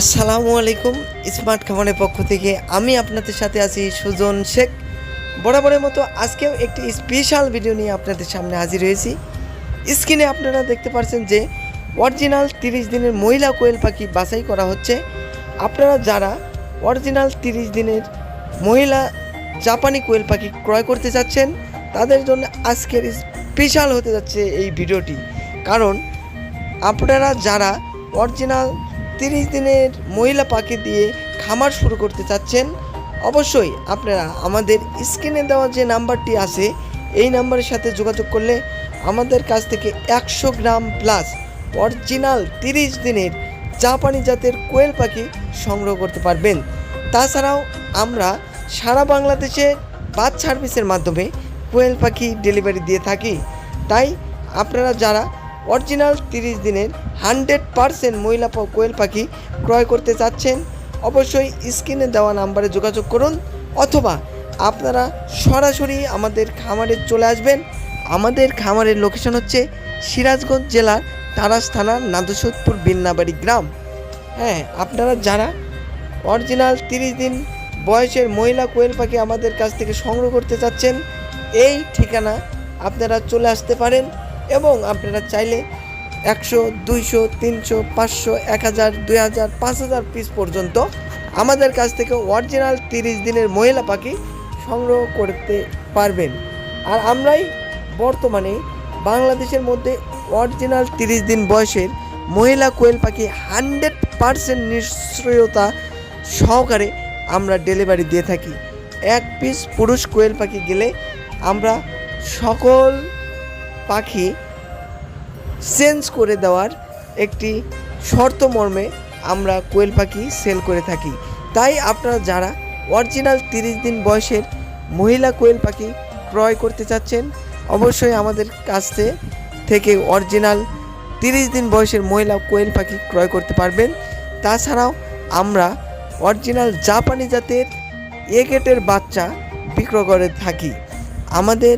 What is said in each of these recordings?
আসসালামু আলাইকুম, স্মার্ট খামারের পক্ষ থেকে আমি আপনাদের সাথে আছি সুজন শেখ। বরাবরের মতো আজকেও একটি স্পেশাল ভিডিও নিয়ে আপনাদের সামনে হাজির হয়েছি। স্ক্রিনে আপনারা দেখতে পাচ্ছেন যে অরিজিনাল তিরিশ দিনের মহিলা কোয়েল পাখি বাছাই করা হচ্ছে। আপনারা যারা অরিজিনাল তিরিশ দিনের মহিলা জাপানি কোয়েল পাখি ক্রয় করতে চাচ্ছেন, তাদের জন্য আজকের স্পেশাল হতে যাচ্ছে এই ভিডিওটি কারণ আপনারা যারা অরিজিনাল তিরিশ দিনের মহিলা পাখি দিয়ে খামার শুরু করতে চাচ্ছেন, অবশ্যই আপনারা আমাদের স্ক্রিনে দেওয়া যে নাম্বারটি আছে, এই নাম্বারের সাথে যোগাযোগ করলে আমাদের কাছ থেকে একশো গ্রাম প্লাস অরিজিনাল তিরিশ দিনের জাপানি জাতের কোয়েল পাখি সংগ্রহ করতে পারবেন। তাছাড়াও আমরা সারা বাংলাদেশে বাস সার্ভিসের মাধ্যমে কোয়েল পাখি ডেলিভারি দিয়ে থাকি। তাই আপনারা যারা অরিজিনাল তিরিশ দিনের হান্ড্রেড পারসেন্ট মহিলা কোয়েল পাখি ক্রয় করতে চাচ্ছেন। অবশ্যই স্ক্রিনে দেওয়া নাম্বারে যোগাযোগ করুন অথবা আপনারা সরাসরি আমাদের খামারে চলে আসবেন। আমাদের খামারের লোকেশন হচ্ছে সিরাজগঞ্জ জেলার তারাস থানার নাদুসদপুর বিন্নাবাড়ি গ্রাম। হ্যাঁ আপনারা যারা অরিজিনাল তিরিশ দিন বয়সের মহিলা কোয়েল পাখি আমাদের কাছ থেকে সংগ্রহ করতে চাচ্ছেন, এই ঠিকানা আপনারা চলে আসতে পারেন। এবং আপনারা চাইলে একশো, দুইশো, তিনশো, পাঁচশো, এক হাজার, দুই হাজার, পাঁচ হাজার পিস পর্যন্ত আমাদের কাছ থেকে অরিজিনাল তিরিশ দিনের মহিলা পাখি সংগ্রহ করতে পারবেন। আর আমরাই বর্তমানে বাংলাদেশের মধ্যে অরিজিনাল তিরিশ দিন বয়সের মহিলা কোয়েল পাখি হান্ড্রেড পারসেন্ট নিশ্চয়তা সহকারে আমরা ডেলিভারি দিয়ে থাকি। এক পিস পুরুষ কোয়েল পাখি গেলে আমরা সকল পাখি চেঞ্জ করে দেওয়ার একটি শর্ত মর্মে আমরা কোয়েল পাখি সেল করে থাকি। তাই আপনারা যারা অরিজিনাল তিরিশ দিন বয়সের মহিলা কোয়েল পাখি ক্রয় করতে চাচ্ছেন, অবশ্যই আমাদের কাছে থেকে অরিজিনাল তিরিশ দিন বয়সের মহিলা কোয়েল পাখি ক্রয় করতে পারবেন। তাছাড়াও আমরা অরিজিনাল জাপানি জাতের এগেটের বাচ্চা বিক্রয় করে থাকি। আমাদের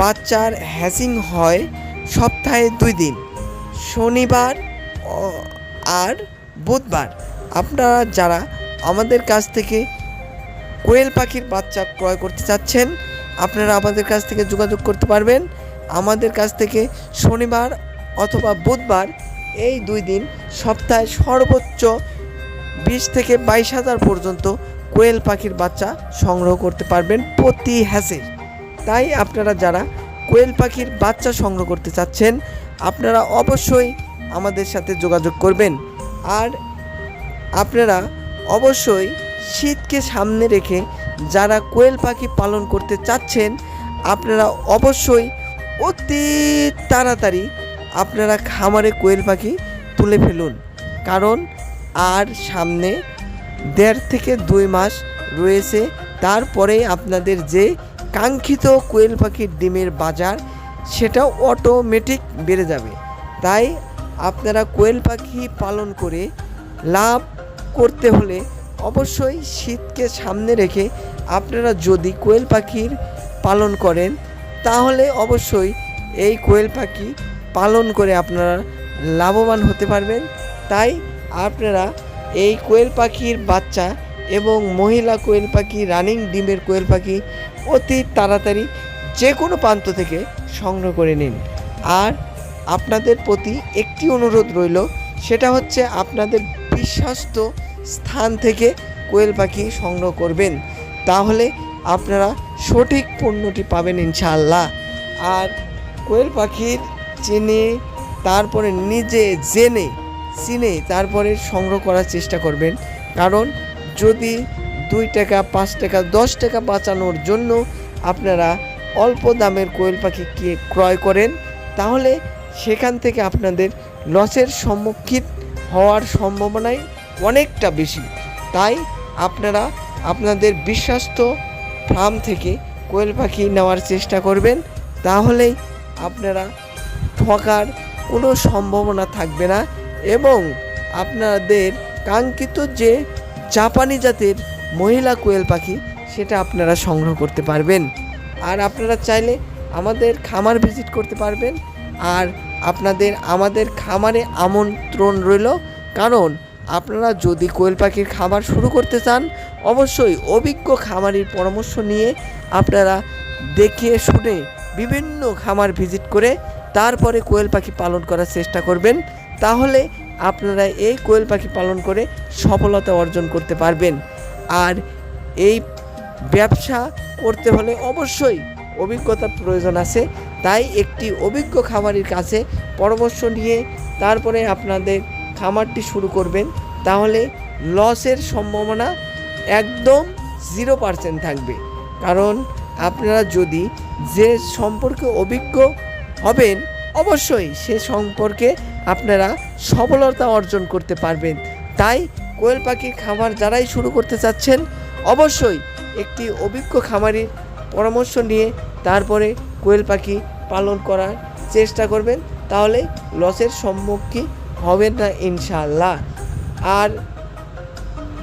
বাচ্চার হ্যাসিং হয় সপ্তাহে দুই দিন, শনিবার আর বুধবার। আপনারা যারা আমাদের কাছ থেকে কোয়েল পাখির বাচ্চা ক্রয় করতে চাচ্ছেন, আপনারা আমাদের কাছ থেকে যোগাযোগ করতে পারবেন। আমাদের কাছ থেকে শনিবার অথবা বুধবার এই দুই দিন সপ্তাহে সর্বোচ্চ বিশ থেকে বাইশ হাজার পর্যন্ত কোয়েল পাখির বাচ্চা সংগ্রহ করতে পারবেন প্রতি হ্যাসে তাই আপনারা যারা কোয়েল পাখির বাচ্চা সংগ্রহ করতে চাচ্ছেন, আপনারা অবশ্যই আমাদের সাথে যোগাযোগ করবেন। আর আপনারা অবশ্যই শীতকে সামনে রেখে যারা কোয়েল পাখি পালন করতে চাচ্ছেন, আপনারা অবশ্যই অতি তাড়াতাড়ি আপনারা খামারে কোয়েল পাখি তুলে ফেলুন। কারণ আর সামনে দেড় থেকে দুই মাস রয়েছে, তারপরে আপনাদের যে কাঙ্ক্ষিত কোয়েল পাখির ডিমের বাজার সেটা অটোমেটিক বেড়ে যাবে। তাই আপনারা কোয়েল পাখি পালন করে লাভ করতে হলে অবশ্যই শীতকে সামনে রেখে আপনারা যদি কোয়েল পাখির পালন করেন, তাহলে অবশ্যই এই কোয়েল পাখি পালন করে আপনারা লাভবান হতে পারবেন। তাই আপনারা এই কোয়েল পাখির বাচ্চা এবং মহিলা কোয়েল পাখি, রানিং ডিমের কোয়েল পাখি অতি তাড়াতাড়ি যে কোনো প্রান্ত থেকে সংগ্রহ করে নিন। আর আপনাদের প্রতি একটি অনুরোধ রইল, সেটা হচ্ছে আপনাদের বিশ্বাস্ত স্থান থেকে কোয়েল পাখি সংগ্রহ করবেন। তাহলে আপনারা সঠিক পণ্যটি পাবেন ইনশাআল্লাহ। আর কোয়েল পাখির চিনে, তারপরে নিজে জেনে, চিনে তারপরে সংগ্রহ করার চেষ্টা করবেন। কারণ যদি দুই টাকা, পাঁচ টাকা, দশ টাকা বাঁচানোর জন্য আপনারা অল্প দামের কোয়েল পাখি কে ক্রয় করেন, তাহলে সেখান থেকে আপনাদের লসের সম্মুখীন হওয়ার সম্ভাবনাই অনেকটা বেশি। তাই আপনারা আপনাদের বিশ্বাস্ত ফার্ম থেকে কোয়েল পাখি নেওয়ার চেষ্টা করবেন, তাহলেই আপনারা ঠকার কোনো সম্ভাবনা থাকবে না এবং আপনাদের কাঙ্ক্ষিত যে জাপানি জাতের মহিলা কোয়েল পাখি সেটা আপনারা সংগ্রহ করতে পারবেন। আর আপনারা চাইলে আমাদের খামার ভিজিট করতে পারবেন। আর আপনাদের, আমাদের খামারে আমন্ত্রণ রইল। কারণ আপনারা যদি কোয়েল পাখির খামার শুরু করতে চান, অবশ্যই অভিজ্ঞ খামারির পরামর্শ নিয়ে আপনারা দেখে শুনে বিভিন্ন খামার ভিজিট করে তারপরে কোয়েল পাখি পালন করার চেষ্টা করবেন। তাহলে আপনারা এই কোয়েল পাখি পালন করে সফলতা অর্জন করতে পারবেন। আর এই ব্যবসা করতে হলে অবশ্যই অভিজ্ঞতার প্রয়োজন আছে। তাই একটি অভিজ্ঞ খামারির কাছে পরামর্শ নিয়ে তারপরে আপনাদের খামারটি শুরু করবেন। তাহলে লসের সম্ভাবনা একদম জিরো পার্সেন্ট থাকবে। কারণ আপনারা যদি যে সম্পর্কে অভিজ্ঞ হবেন অবশ্যই সে সম্পর্কে আপনারা সফলতা অর্জন করতে পারবেন। তাই কোয়েল পাখির খামার যারাই শুরু করতে চাচ্ছেন, অবশ্যই একটি অভিজ্ঞ খামারির পরামর্শ নিয়ে তারপরে কোয়েল পাখি পালন করার চেষ্টা করবেন, তাহলে লসের সম্মুখীন হবেন না ইনশাআল্লাহ। আর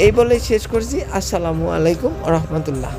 এই বলেই শেষ করছি। আসসালামু আলাইকুম রহমতুল্লাহ।